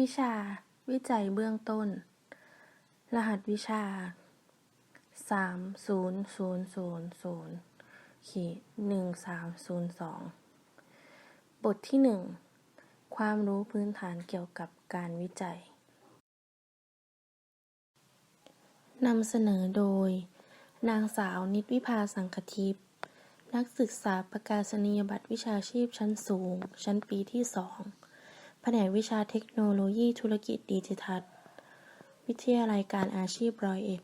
วิชา วิจัยเบื้องต้น รหัสวิชาสามศูนย์ศูนย์ศูนย์ศูนย์ขีดหนึ่งสามศูนย์สองบทที่หนึ่งความรู้พื้นฐานเกี่ยวกับการวิจัย นำเสนอโดย นางสาวนิตวิภาสังคทิพย์นักศึกษาประกาศนียบัตรวิชาชีพชั้นสูง ชั้นปีที่สอง แผนกวิชาเทคโนโลยีธุรกิจดิจิทัล วิทยาลัยการอาชีพร้อยเอ็ด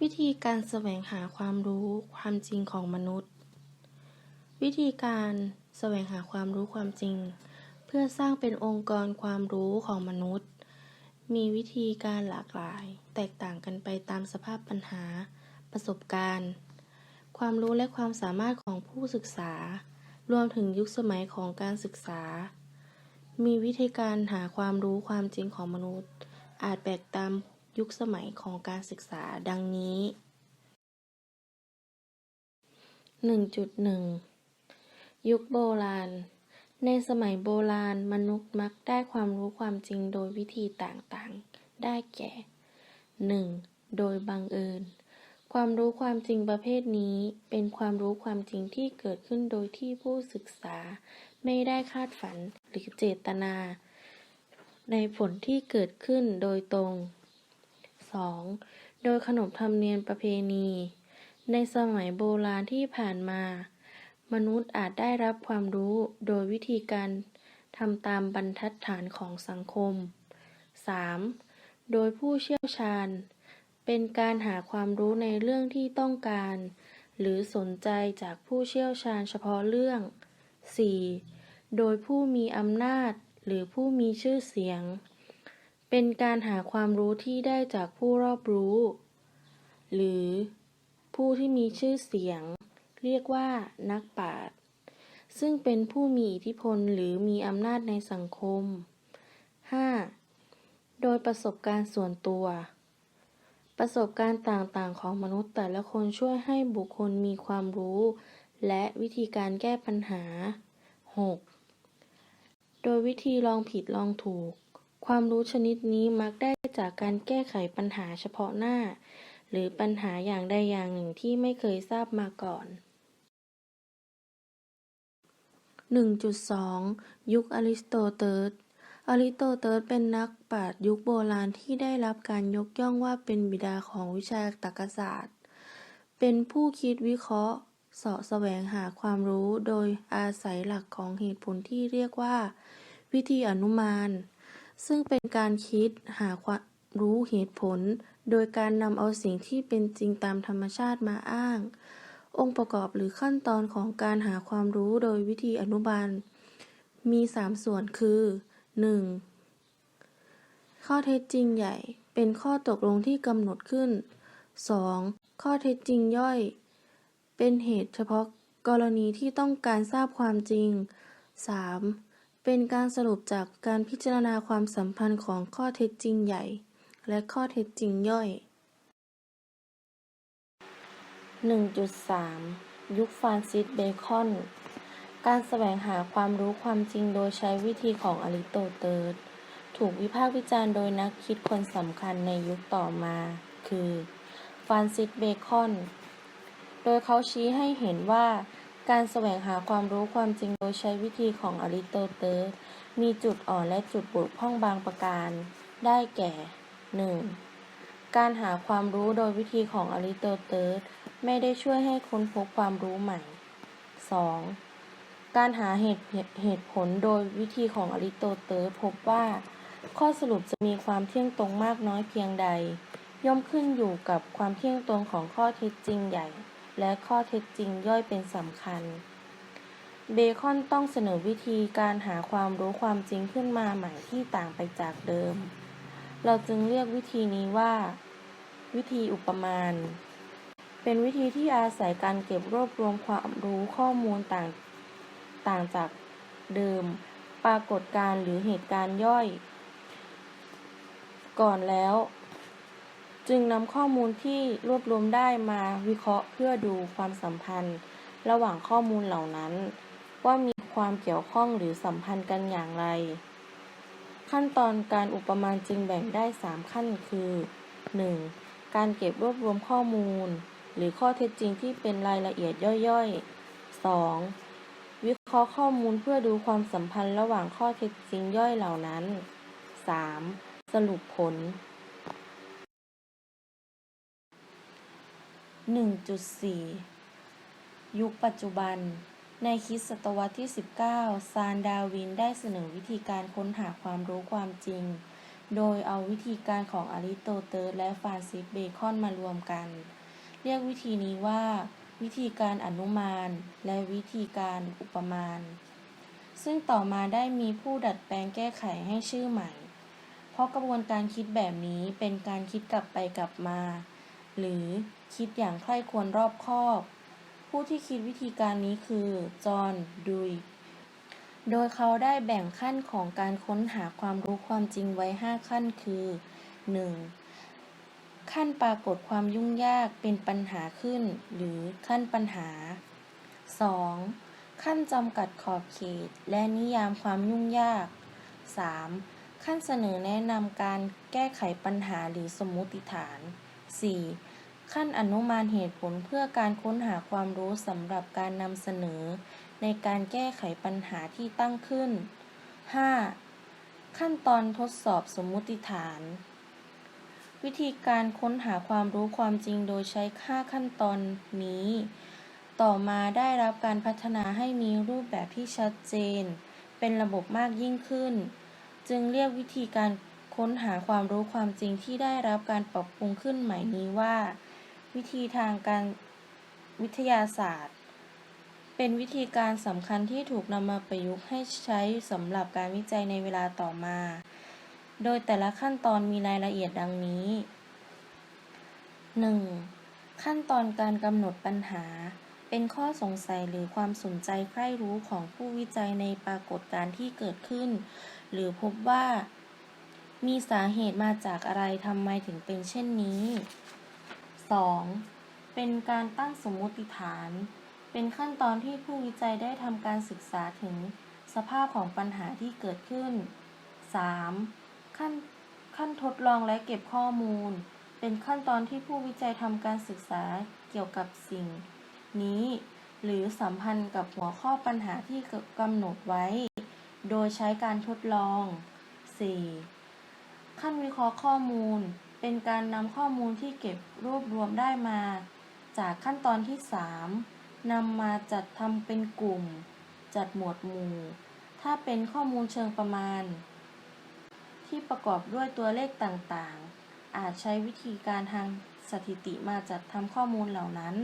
วิธีการแสวงหาความรู้ความจริงของมนุษย์ วิธีการแสวงหาความรู้ความจริง เพื่อสร้างเป็นองค์กรความรู้ของมนุษย์ มีวิธีการหลากหลาย แตกต่างกันไปตามสภาพปัญหา ประสบการณ์ ความรู้และความสามารถของผู้ศึกษา รวมถึงยุคสมัยของการศึกษา มีวิธีการหาความรู้ความจริงของมนุษย์ อาจแตกตามยุคสมัยของการศึกษาดังนี้ 1.1 ยุคโบราณ ในสมัยโบราณมนุษย์มักได้ความรู้ความจริงโดยวิธีต่างๆ ได้แก่ 1. โดยบังเอิญ ความรู้ความจริงประเภทนี้เป็นความรู้ความจริงที่เกิดขึ้นโดยที่ผู้ศึกษาไม่ได้คาดฝันหรือเจตนา ในผลที่เกิดขึ้นโดยตรง 2. โดยขนบธรรมเนียมประเพณี ในสมัยโบราณที่ผ่านมา มนุษย์อาจได้รับความรู้โดยวิธีการทำตามบรรทัดฐานของสังคม 3. โดยผู้เชี่ยวชาญ เป็นการหาความรู้ในเรื่องที่ต้องการ หรือสนใจจากผู้เชี่ยวชาญเฉพาะเรื่อง 4. โดยผู้มีอำนาจ หรือผู้มีชื่อเสียง เป็นการหาความรู้ที่ได้จากผู้รอบรู้ หรือผู้ที่มีชื่อเสียง เรียกว่า นักปราชญ์ซึ่งเป็นผู้มีอิทธิพลหรือมีอำนาจในสังคม 5. โดยประสบการณ์ส่วนตัว ประสบการณ์ต่างๆ ของมนุษย์แต่ละคนช่วยให้บุคคลมีความรู้ และวิธีการแก้ปัญหา 6. โดยวิธีลองผิดลองถูก ความรู้ชนิดนี้มักได้จากการแก้ไขปัญหาเฉพาะหน้า หรือปัญหาอย่างใดอย่างหนึ่งที่ไม่เคยทราบมาก่อน 1.2 ยุคอริสโตเติส อริโตเติสเป็นนักปราชญ์ยุคโบราณที่ได้รับการยกย่องว่าเป็นบิดาของวิชาตรรกศาสตร์ เป็นผู้คิดวิเคราะห์เสาะแสวงหาความรู้โดยอาศัยหลักของเหตุผลที่เรียกว่า วิธีอนุมาน ซึ่งเป็นการคิดหาความรู้เหตุผล โดยการนำเอาสิ่งที่เป็นจริงตามธรรมชาติมาอ้าง องค์ประกอบหรือขั้นตอนของการหาความรู้โดยวิธีอนุบาล มีสามส่วนคือ 1. ข้อเท็จจริงใหญ่เป็นข้อตกลงที่กำหนดขึ้น 2. ข้อเท็จจริงย่อย เป็นเหตุเฉพาะกรณีที่ต้องการทราบความจริง 3. เป็นการสรุปจากการพิจารณาความสัมพันธ์ของข้อเท็จจริงใหญ่ และข้อเท็จจริงย่อย 1.3 ยุคฟรานซิสเบคอน การแสวงหาความรู้ความจริงโดยใช้วิธีของอริสโตเติสถูกวิพากษ์วิจารณ์โดยนักคิดคนสำคัญในยุคต่อมา คือฟรานซิสเบคอน โดยเขาชี้ให้เห็นว่า การแสวงหาความรู้ความจริงโดยใช้วิธีของอริสโตเติสมีจุดอ่อนและจุดบกพร่องบางประการ ได้แก่ 1. การหาความรู้โดยวิธีของอริสโตเติสไม่ได้ช่วยให้ค้นพบความรู้ใหม่ 2. การหาเหตุเหตุผลโดยวิธีของอริโตเติสพบว่า ข้อสรุปจะมีความเที่ยงตรงมากน้อยเพียงใด ย่อมขึ้นอยู่กับความเที่ยงตรงของข้อเท็จจริงใหญ่ และข้อเท็จจริงย่อยเป็นสำคัญ เบคอนต้องเสนอวิธีการหาความรู้ความจริงขึ้นมาใหม่ที่ต่างไปจากเดิม เราจึงเรียกวิธีนี้ว่า วิธีอุปมาณเป็นวิธีที่อาศัยการเก็บรวบรวมความรู้ข้อมูลต่าง ต่างจากเดิม ปรากฏการณ์หรือเหตุการณ์ย่อย ก่อนแล้ว จึงนำข้อมูลที่รวบรวมได้มาวิเคราะห์เพื่อดูความสัมพันธ์ ระหว่างข้อมูลเหล่านั้น ว่ามีคความเกี่ยวข้องหรือสัมพันธ์กันอย่างไร ขั้นตอนการอุปมาจึงแบ่งได้ 3 ขั้นคือ 1. การเก็บรวบรวมข้อมูล หรือข้อเท็จจริงที่เป็นรายละเอียดย่อยๆ 2. ราะห์ข้อมูลเพื่อดูความสัมพันธ์ระหว่างข้อเท็จจริงย่อยเหล่านั้น 3. สรุปผล 1.4 ยุคปัจจุบัน ในคริสตศตวรรษที่ 19 ซานดาวินได้เสนอวิธีการค้นหาความรู้ความจริง โดยเอาวิธีการของอริสโตเติลและฟรานซิสเบคอนมารวมกัน เรียกวิธีนี้ว่า วิธีการอนุมานและวิธีการอุปมาณ ซึ่งต่อมาได้มีผู้ดัดแปลงแก้ไขให้ชื่อใหม่ เพราะกระบวนการคิดแบบนี้เป็นการคิดกลับไปกลับมา หรือคิดอย่างใคร่ควรรอบคอบ ผู้ที่คิดวิธีการนี้คือ จอห์นดุย โดยเขาได้แบ่งขั้นของการค้นหาความรู้ความจริงไว้ 5 ขั้นคือ 1. ขั้นปรากฏความยุ่งยากเป็นปัญหาขึ้น หรือขั้นปัญหา 2. ขั้นจำกัดขอบเขต และนิยามความยุ่งยาก 3. ขั้นเสนอแนะนำการแก้ไขปัญหาหรือสมมุติฐาน 4. ขั้นอนุมานเหตุผลเพื่อการค้นหาความรู้สำหรับการนำเสนอ ในการแก้ไขปัญหาที่ตั้งขึ้น 5. ขั้นตอนทดสอบสมมุติฐาน วิธีการค้นหาความรู้ความจริงโดยใช้5ขั้นตอนนี้ ต่อมาได้รับการพัฒนาให้มีรูปแบบที่ชัดเจน เป็นระบบมากยิ่งขึ้น จึงเรียกวิธีการค้นหาความรู้ความจริงที่ได้รับการปรับปรุงขึ้นใหม่นี้ว่า วิธีทางการวิทยาศาสตร์ เป็นวิธีการสำคัญที่ถูกนำมาประยุกต์ให้ใช้สำหรับการวิจัยในเวลาต่อมา โดยแต่ละขั้นตอนมีรายละเอียดดังนี้ 1. ขั้นตอนการกำหนดปัญหา เป็นข้อสงสัยหรือความสนใจใคร่รู้ของผู้วิจัยในปรากฏการณ์ที่เกิดขึ้น หรือพบว่า มีสาเหตุมาจากอะไรทำไมถึงเป็นเช่นนี้ 2. เป็นการตั้งสมมติฐาน เป็นขั้นตอนที่ผู้วิจัยได้ทำการศึกษาถึงสภาพของปัญหาที่เกิดขึ้น 3. ขั้นขั้นทดลองและเก็บข้อมูล เป็นขั้นตอนที่ผู้วิจัยทำการศึกษาเกี่ยวกับสิ่ง นี้ หรือสัมพันธ์กับหัวข้อปัญหาที่กำหนดไว้ โดยใช้การทดลอง 4. ขั้นวิเคราะห์ข้อมูล เป็นการนำข้อมูลที่เก็บรวบรวมได้มา จากขั้นตอนที่ 3นำมาจัดทำเป็นกลุ่ม จัดหมวดหมู่ ถ้าเป็นข้อมูลเชิงประมาณ ที่ประกอบด้วยตัวเลขต่างๆ อาจใช้วิธีการทางสถิติมาจัดทำข้อมูลเหล่านั้น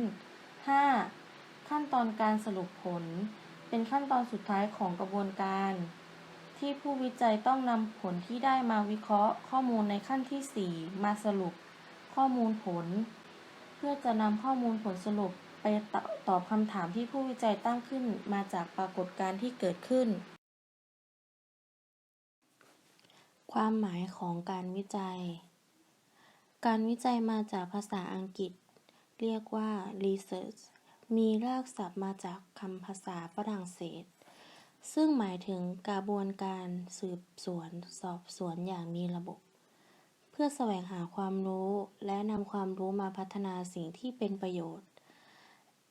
5. ขั้นตอนการสรุปผล เป็นขั้นตอนสุดท้ายของกระบวนการ ที่ผู้วิจัยต้องนำผลที่ได้มาวิเคราะห์ ข้อมูลในขั้นที่ 4 มาสรุป ข้อมูลผล เพื่อจะนำข้อมูลผลสรุปไปตอบตอบคำถามที่ผู้วิจัยตั้งขึ้นมาจากปรากฏการณ์ที่เกิดขึ้น ความหมายของการวิจัย การวิจัยมาจากภาษาอังกฤษ เรียกว่า research มีรากศัพท์มาจากคำภาษาฝรั่งเศส ซึ่งหมายถึงกระบวนการสืบสวน สอบสวนอย่างมีระบบ เพื่อแสวงหาความรู้และนำความรู้มาพัฒนาสิ่งที่เป็นประโยชน์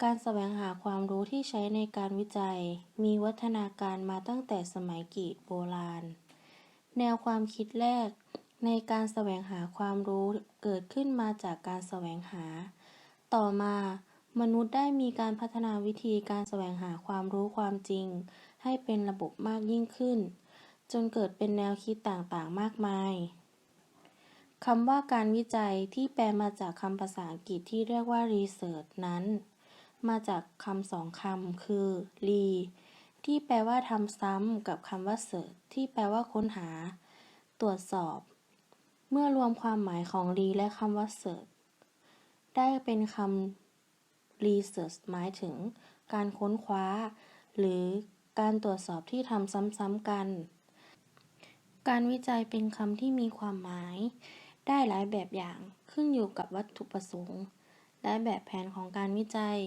การแสวงหาความรู้ที่ใช้ในการวิจัย มีวัฒนาการมาตั้งแต่สมัยกรีกโบราณ แนวความคิดแรก ในการแสวงหาความรู้เกิดขึ้นมาจากการแสวงหา ต่อมามนุษย์ได้มีการพัฒนาวิธีการแสวงหาความรู้ความจริง ให้เป็นระบบมากยิ่งขึ้น จนเกิดเป็นแนวคิดต่างๆ มากมายคำว่าการวิจัยที่แปลมาจากคำภาษาอังกฤษที่เรียกว่า research นั้น มาจากคำสองคำคือ re ที่แปลว่าทำซ้ำกับคำว่า search ที่แปลว่าค้นหา ตรวจสอบ เมื่อรวมความหมายของ re และคำว่า search ได้เป็นคำ research หมายถึง การค้นคว้า หรือการตรวจสอบที่ทำซ้ำๆกัน การวิจัยเป็นคำที่มีความหมาย ได้หลายแบบอย่างขึ้นอยู่กับวัตถุประสงค์ และแบบแผนของการวิจัย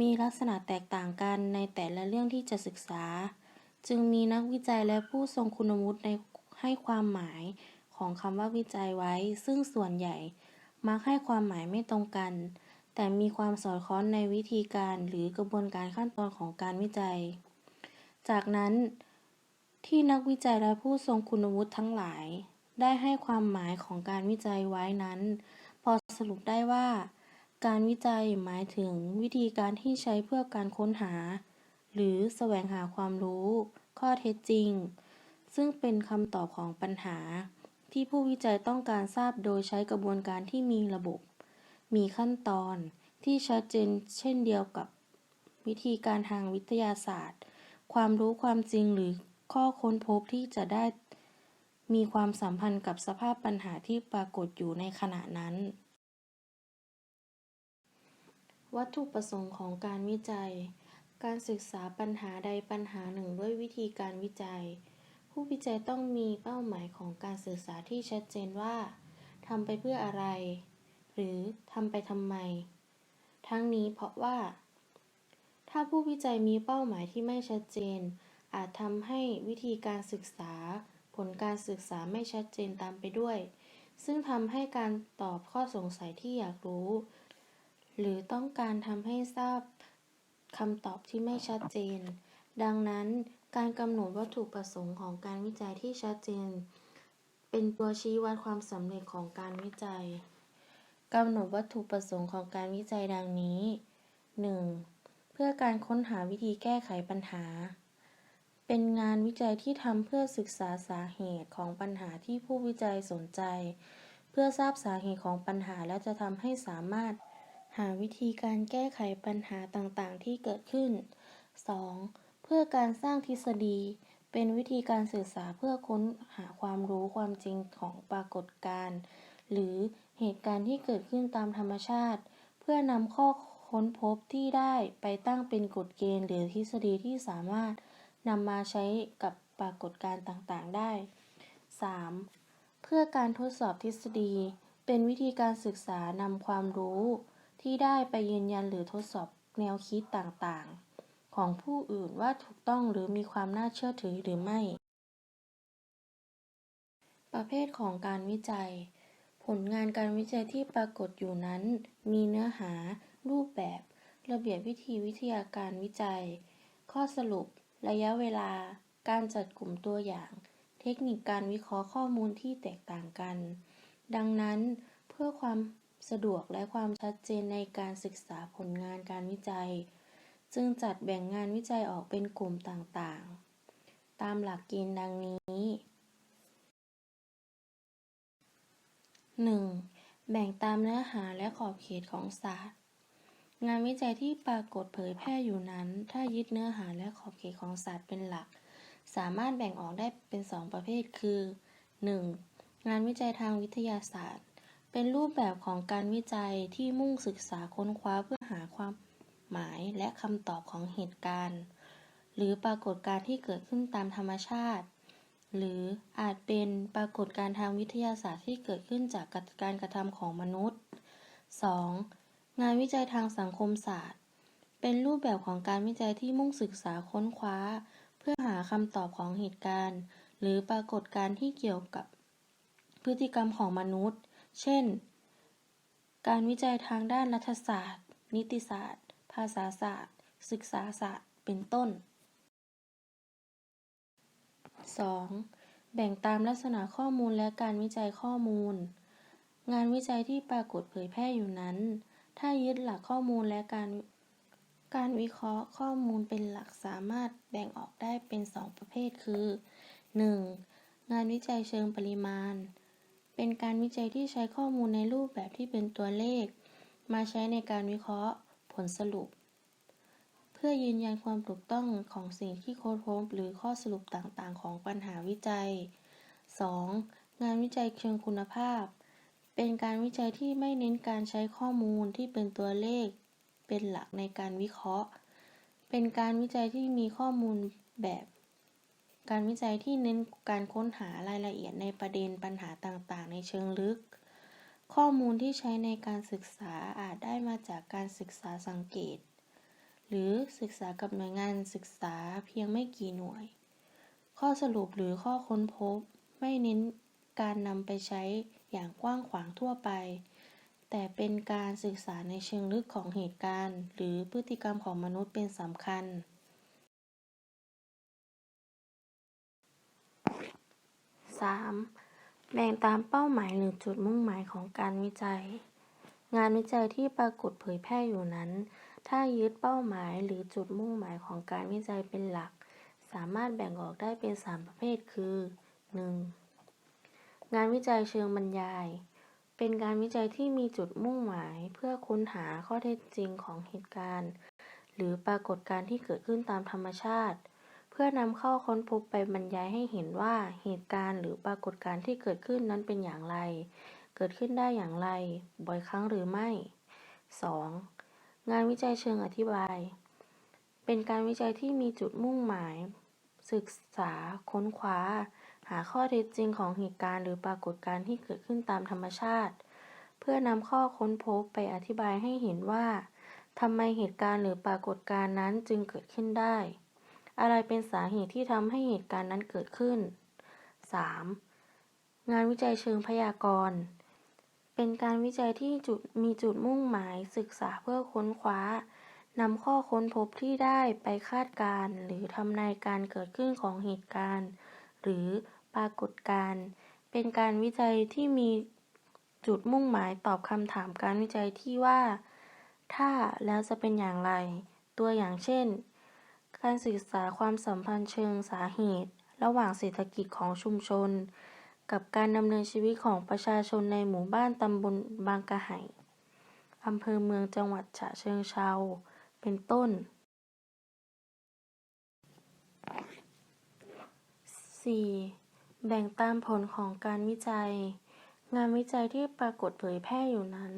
มีลักษณะแตกต่างกันในแต่ละเรื่องที่จะศึกษา จึงมีนักวิจัยและผู้ทรงคุณวุฒิในให้ความหมายของคำว่าวิจัยไว้ ซึ่งส่วนใหญ่มักให้ความหมายไม่ตรงกัน แต่มีความสอดคล้องในวิธีการหรือกระบวนการขั้นตอนของการวิจัย จากนั้น ที่นักวิจัยและผู้ทรงคุณวุฒิทั้งหลาย ได้ให้ความหมายของการวิจัยไว้นั้น พอสรุปได้ว่า การวิจัยหมายถึงวิธีการที่ใช้เพื่อการค้นหา หรือแสวงหาความรู้ ข้อเท็จจริง ซึ่งเป็นคำตอบของปัญหา ที่ผู้วิจัยต้องการทราบโดยใช้กระบวนการที่มีระบบ มีขั้นตอนที่ชัดเจนเช่นเดียวกับวิธีการทางวิทยาศาสตร์ ความรู้ความจริงหรือข้อค้นพบที่จะได้มีความสัมพันธ์กับสภาพปัญหาที่ปรากฏอยู่ในขณะนั้น วัตถุประสงค์ของการวิจัย การศึกษาปัญหาใดปัญหาหนึ่งด้วยวิธีการวิจัย ผู้วิจัยต้องมีเป้าหมายของการศึกษาที่ชัดเจนว่าทำไปเพื่ออะไร หรือทำไปทำไม ทั้งนี้เพราะว่า ถ้าผู้วิจัยมีเป้าหมายที่ไม่ชัดเจน อาจทำให้วิธีการศึกษา ผลการศึกษาไม่ชัดเจนตามไปด้วย ซึ่งทำให้การตอบข้อสงสัยที่อยากรู้ หรือต้องการทำให้ทราบคำตอบที่ไม่ชัดเจน ดังนั้นการกำหนดวัตถุประสงค์ของการวิจัยที่ชัดเจน เป็นตัวชี้วัดความสำเร็จของการวิจัยกำหนดวัตถุประสงค์ของการวิจัยดังนี้ 1. เพื่อการค้นหาวิธีแก้ไขปัญหา เป็นงานวิจัยที่ทำเพื่อศึกษาสาเหตุของปัญหาที่ผู้วิจัยสนใจ เพื่อทราบสาเหตุของปัญหาและจะทำให้สามารถ หาวิธีการแก้ไขปัญหาต่างๆ ที่เกิดขึ้น 2. เพื่อการสร้างทฤษฎี เป็นวิธีการศึกษาเพื่อค้นหาความรู้ความจริงของปรากฏการณ์หรือเหตุการณ์ที่เกิดขึ้นตามธรรมชาติ เพื่อนำข้อค้นพบที่ได้ไปตั้งเป็นกฎเกณฑ์หรือทฤษฎีที่สามารถนำมาใช้กับปรากฏการณ์ต่างๆ ได้ 3. เพื่อการทดสอบทฤษฎี เป็นวิธีการศึกษานำความรู้ ที่ได้ไปยืนยันหรือทดสอบแนวคิดต่างๆ ของผู้อื่นว่าถูกต้องหรือมีความน่าเชื่อถือหรือไม่ ประเภทของการวิจัย ผลงานการวิจัยที่ปรากฏอยู่นั้น มีเนื้อหา รูปแบบ ระเบียบวิธีวิทยาการวิจัย ข้อสรุป ระยะเวลา การจัดกลุ่มตัวอย่าง เทคนิคการวิเคราะห์ข้อมูลที่แตกต่างกัน ดังนั้นเพื่อความ สะดวกและความชัดเจนในการศึกษาผลงานการวิจัย จึงจัดแบ่งงานวิจัยออกเป็นกลุ่มต่างๆ ตามหลักเกณฑ์ดังนี้ 1. แบ่งตามเนื้อหาและขอบเขตของศาสตร์ งานวิจัยที่ปรากฏเผยแพร่อยู่นั้น ถ้ายึดเนื้อหาและขอบเขตของศาสตร์เป็นหลัก สามารถแบ่งออกได้เป็นสองประเภทคือ 1. งานวิจัยทางวิทยาศาสตร์ เป็นรูปแบบของการวิจัยที่มุ่งศึกษาค้นคว้าเพื่อหาความหมายและคำตอบของเหตุการณ์ หรือปรากฏการณ์ที่เกิดขึ้นตามธรรมชาติ หรืออาจเป็นปรากฏการณ์ทางวิทยาศาสตร์ที่เกิดขึ้นจากการกระทำของมนุษย์ 2. งานวิจัยทางสังคมศาสตร์ เป็นรูปแบบของการวิจัยที่มุ่งศึกษาค้นคว้า เพื่อหาคำตอบของเหตุการณ์ หรือปรากฏการณ์ที่เกี่ยวกับพฤติกรรมของมนุษย์ เช่น การวิจัยทางด้านรัฐศาสตร์ นิติศาสตร์ ภาษาศาสตร์ ศึกษาศาสตร์ เป็นต้น 2. แบ่งตามลักษณะข้อมูลและการวิจัยข้อมูล งานวิจัยที่ปรากฏเผยแพร่อยู่นั้น ถ้ายึดหลักข้อมูลและการการวิเคราะห์ข้อมูลเป็นหลักสามารถแบ่งออกได้เป็นสองประเภทคือ 1. งานวิจัยเชิงปริมาณ เป็นการวิจัยที่ใช้ข้อมูลในรูปแบบที่เป็นตัวเลข มาใช้ในการวิเคราะห์ผลสรุป เพื่อยืนยันความถูกต้องของสิ่งที่โค้นพบหรือข้อสรุปต่างๆ ของปัญหาวิจัย 2. งานวิจัยเชิงคุณภาพ เป็นการวิจัยที่ไม่เน้นการใช้ข้อมูลที่เป็นตัวเลข เป็นหลักในการวิเคราะห์ เป็นการวิจัยที่มีข้อมูลแบบ การวิจัยที่เน้นการค้นหารายละเอียดในประเด็นปัญหาต่างๆ ในเชิงลึก ข้อมูลที่ใช้ในการศึกษาอาจได้มาจากการศึกษาสังเกต หรือศึกษากับหน่วยงานศึกษาเพียงไม่กี่หน่วย ข้อสรุปหรือข้อค้นพบ ไม่เน้นการนำไปใช้อย่างกว้างขวางทั่วไป แต่เป็นการศึกษาในเชิงลึกของเหตุการณ์ หรือพฤติกรรมของมนุษย์เป็นสำคัญ 3. แบ่งตามเป้าหมายหรือจุดมุ่งหมายของการวิจัย งานวิจัยที่ปรากฏเผยแพร่อยู่นั้น ถ้ายึดเป้าหมายหรือจุดมุ่งหมายของการวิจัยเป็นหลัก สามารถแบ่งออกได้เป็น 3 ประเภทคือ 1. งานวิจัยเชิงบรรยาย เป็นการวิจัยที่มีจุดมุ่งหมายเพื่อค้นหาข้อเท็จจริงของเหตุการณ์ หรือปรากฏการณ์ที่เกิดขึ้นตามธรรมชาติ พื่อนำเข้าค้นพบไปบรรยายให้เห็นว่าเหตุการณ์หรือปรากฏการณ์ที่เกิดขึ้นนั้นเป็นอย่างไร เกิดขึ้นได้อย่างไร บ่อยครั้งหรือไม่ 2. งานวิจัยเชิงอธิบาย เป็นการวิจัยที่มีจุดมุ่งหมาย ศึกษา ค้นคว้า หาข้อเท็จจริงของเหตุการณ์หรือปรากฏการณ์ที่เกิดขึ้นตามธรรมชาติ เพื่อนำข้อค้นพบไปอธิบายให้เห็นว่าทำไมเหตุการณ์หรือปรากฏการณ์นั้นจึงเกิดขึ้นได้ อะไรเป็นสาเหตุที่ทำให้เหตุการณ์นั้นเกิดขึ้น 3. งานวิจัยเชิงพยากรณ์ เป็นการวิจัยที่จุดมีจุดมุ่งหมายศึกษาเพื่อค้นคว้านำข้อค้นพบที่ได้ไปคาดการณ์หรือทำนายการเกิดขึ้นของเหตุการณ์ หรือปรากฏการณ์ เป็นการวิจัยที่มีจุดมุ่งหมายตอบคำถามการวิจัยที่ว่า ถ้าแล้วจะเป็นอย่างไร ตัวอย่างเช่น การศึกษาความสัมพันธ์เชิงสาเหตุ ระหว่างเศรษฐกิจของชุมชน กับการดำเนินชีวิตของประชาชนในหมู่บ้านตำบลบางกะไห่อำเภอเมืองจังหวัดฉะเชิงเทราเป็นต้น 4. แบ่งตามผลของการวิจัย งานวิจัยที่ปรากฏเผยแพร่อยู่นั้น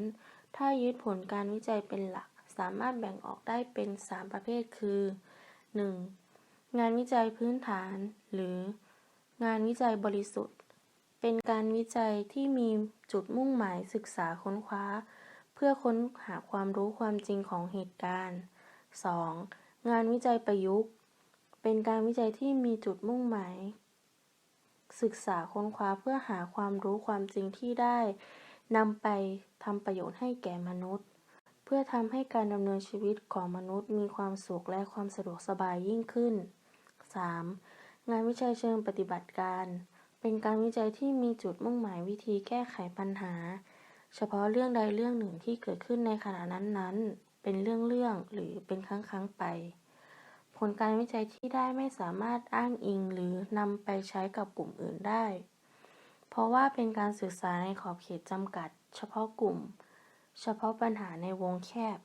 ถ้ายึดผลการวิจัยเป็นหลัก สามารถแบ่งออกได้เป็น 3 ประเภทคือ 1. งานวิจัยพื้นฐาน หรือ งานวิจัยบริสุทธิ์ เป็นการวิจัยที่มีจุดมุ่งหมายศึกษาค้นคว้า เพื่อค้นหาความรู้ความจริงของเหตุการณ์ 2. งานวิจัยประยุกต์ เป็นการวิจัยที่มีจุดมุ่งหมาย ศึกษาค้นคว้าเพื่อหาความรู้ความจริงที่ได้นำไปทำประโยชน์ให้แก่มนุษย์ พื่อทำให้การดำเนินชีวิตของมนุษย์มีความสุขและความสะดวกสบายยิ่งขึ้น 3. งานวิจัยเชิงปฏิบัติการ เป็นการวิจัยที่มีจุดมุ่งหมายวิธีแก้ไขปัญหา เฉพาะเรื่องใดเรื่องหนึ่งที่เกิดขึ้นในขณะนั้นๆ เป็นเรื่องๆหรือเป็นครั้งๆไป ผลการวิจัยที่ได้ไม่สามารถอ้างอิงหรือนำไปใช้กับกลุ่มอื่นได้ เพราะว่าเป็นการศึกษาในขอบเขตจำกัด เฉพาะกลุ่ม เฉพาะปัญหาในวงแคบ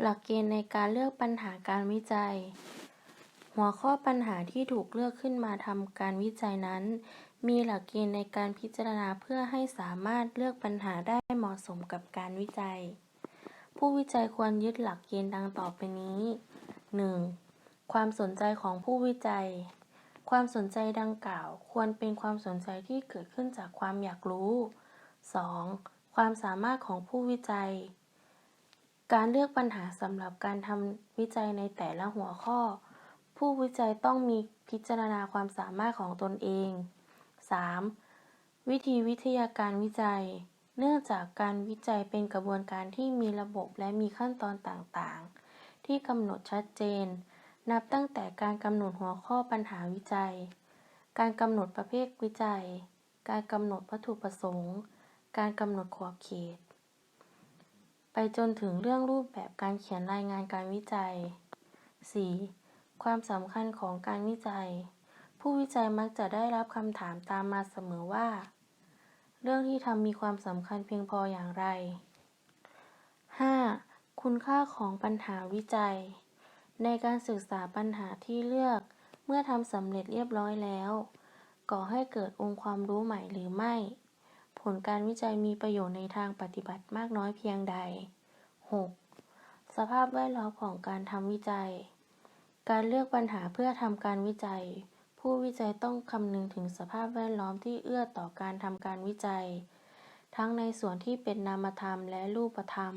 หลักเกณฑ์ในการเลือกปัญหาการวิจัย หัวข้อปัญหาที่ถูกเลือกขึ้นมาทำการวิจัยนั้น มีหลักเกณฑ์ในการพิจารณาเพื่อให้สามารถเลือกปัญหาได้เหมาะสมกับการวิจัย ผู้วิจัยควรยึดหลักเกณฑ์ดังต่อไปนี้ 1. ความสนใจของผู้วิจัยความสนใจดังกล่าว ควรเป็นความสนใจที่เกิดขึ้นจากความอยากรู้ 2. ความสามารถของผู้วิจัย การเลือกปัญหาสำหรับการทำวิจัยในแต่ละหัวข้อ ผู้วิจัยต้องมีพิจารณาความสามารถของตนเอง 3. วิธีวิทยาการวิจัย เนื่องจากการวิจัยเป็นกระบวนการที่มีระบบและมีขั้นตอนต่างๆ ที่กำหนดชัดเจน นับตั้งแต่การกำหนดหัวข้อปัญหาวิจัย การกำหนดประเภทวิจัย การกำหนดวัตถุประสงค์ การกำหนดขอบเขต ไปจนถึงเรื่องรูปแบบการเขียนรายงานการวิจัย 4. ความสำคัญของการวิจัย ผู้วิจัยมักจะได้รับคำถามตามมาเสมอว่า เรื่องที่ทำมีความสำคัญเพียงพออย่างไร 5. คุณค่าของปัญหาวิจัย ในการศึกษาปัญหาที่เลือก เมื่อทำสำเร็จเรียบร้อยแล้ว ก่อให้เกิดองค์ความรู้ใหม่หรือไม่ ผลการวิจัยมีประโยชน์ในทางปฏิบัติมากน้อยเพียงใด 6. สภาพแวดล้อมของการทำวิจัย การเลือกปัญหาเพื่อทำการวิจัย ผู้วิจัยต้องคำนึงถึงสภาพแวดล้อมที่เอื้อต่อการทำการวิจัย ทั้งในส่วนที่เป็นนามธรรมและรูปธรรม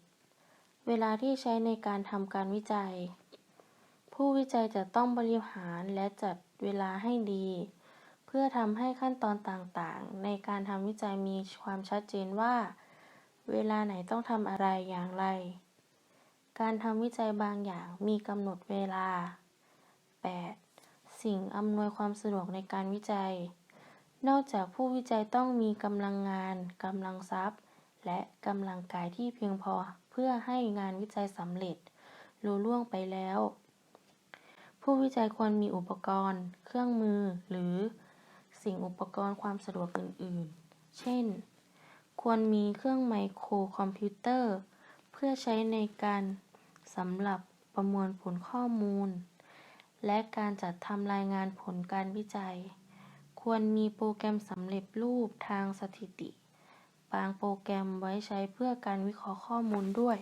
7. เวลาที่ใช้ในการทำการวิจัย ผู้วิจัยจะต้องบริหารและจัดเวลาให้ดี เพื่อทำให้ขั้นตอนต่างๆ ในการทำวิจัยมีความชัดเจนว่า เวลาไหนต้องทำอะไรอย่างไร การทำวิจัยบางอย่างมีกำหนดเวลา 8. สิ่งอำนวยความสะดวกในการวิจัย นอกจากผู้วิจัยต้องมีกำลังงานกำลังทรัพย์ และกำลังกายที่เพียงพอเพื่อให้งานวิจัยสำเร็จลุล่วงไปแล้ว ผู้วิจัยควรมีอุปกรณ์ เครื่องมือ หรือ สิ่งอุปกรณ์ความสะดวกอื่น ๆ เช่น ควรมีเครื่องไมโครคอมพิวเตอร์ เพื่อใช้ในการสำหรับประมวลผลข้อมูล และการจัดทำรายงานผลการวิจัย ควรมีโปรแกรมสำเร็จรูปทางสถิติ บางโปรแกรมไว้ใช้เพื่อการวิเคราะห์ข้อมูลด้วย